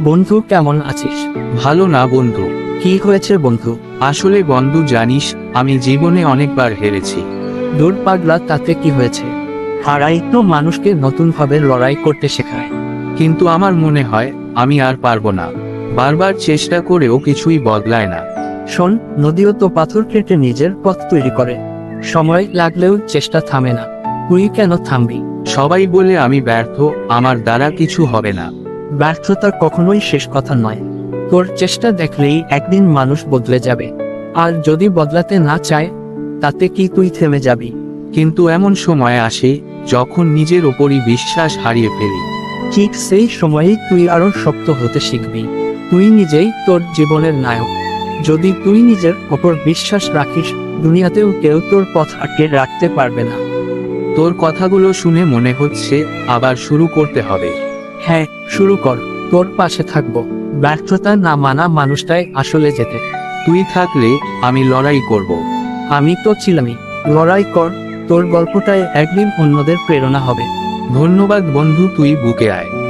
বন্ধু কেমন আছিস? ভালো না বন্ধু। কি হয়েছে বন্ধু? আসলে বন্ধু জানিস আমি জীবনে অনেকবার হেরেছি। দূর পাগলা তাতে কি হয়েছে? হারাই তো মানুষকে নতুনভাবে লড়াই করতে শেখায়। কিন্তু আমার মনে হয় আমি আর পারব না। বারবার চেষ্টা করেও কিছুই বদলায় না। শোন নদীও তো পাথর কেটে নিজের পথ তৈরি করে। সময় লাগলেও চেষ্টা থামে না। তুই কেন থামবি? সবাই বলে আমি ব্যর্থ আমার দ্বারা কিছু হবে না। ব্যর্থতা কখনোই শেষ কথা নয়। তোর চেষ্টা দেখলেই একদিন মানুষ বদলে যাবে। আর যদি বদলাতে না চায়, তাতে কি তুই থেমে যাবি? কিন্তু এমন সময় আসে যখন নিজের ওপরই বিশ্বাস হারিয়ে ফেলি। ঠিক সেই সময়েই তুই আরও শক্ত হতে শিখবি। তুই নিজেই তোর জীবনের নায়ক। যদি তুই নিজের ওপর বিশ্বাস রাখিস, দুনিয়াতেও কেউ তোর পথ আটকে রাখতে পারবে না। তোর কথাগুলো শুনে মনে হচ্ছে আবার শুরু করতে হবে। হ্যাঁ শুরু কর। তোর পাশে থাকব। ব্যর্থতা না মানা মানুষটাই আসলে যেতে। তুই থাকলে আমি লড়াই করব। আমি তো ছিলামই। লড়াই কর, তোর গল্পটায় একদিন অন্যদের প্রেরণা হবে। ধন্যবাদ বন্ধু, তুই বুকে আয়।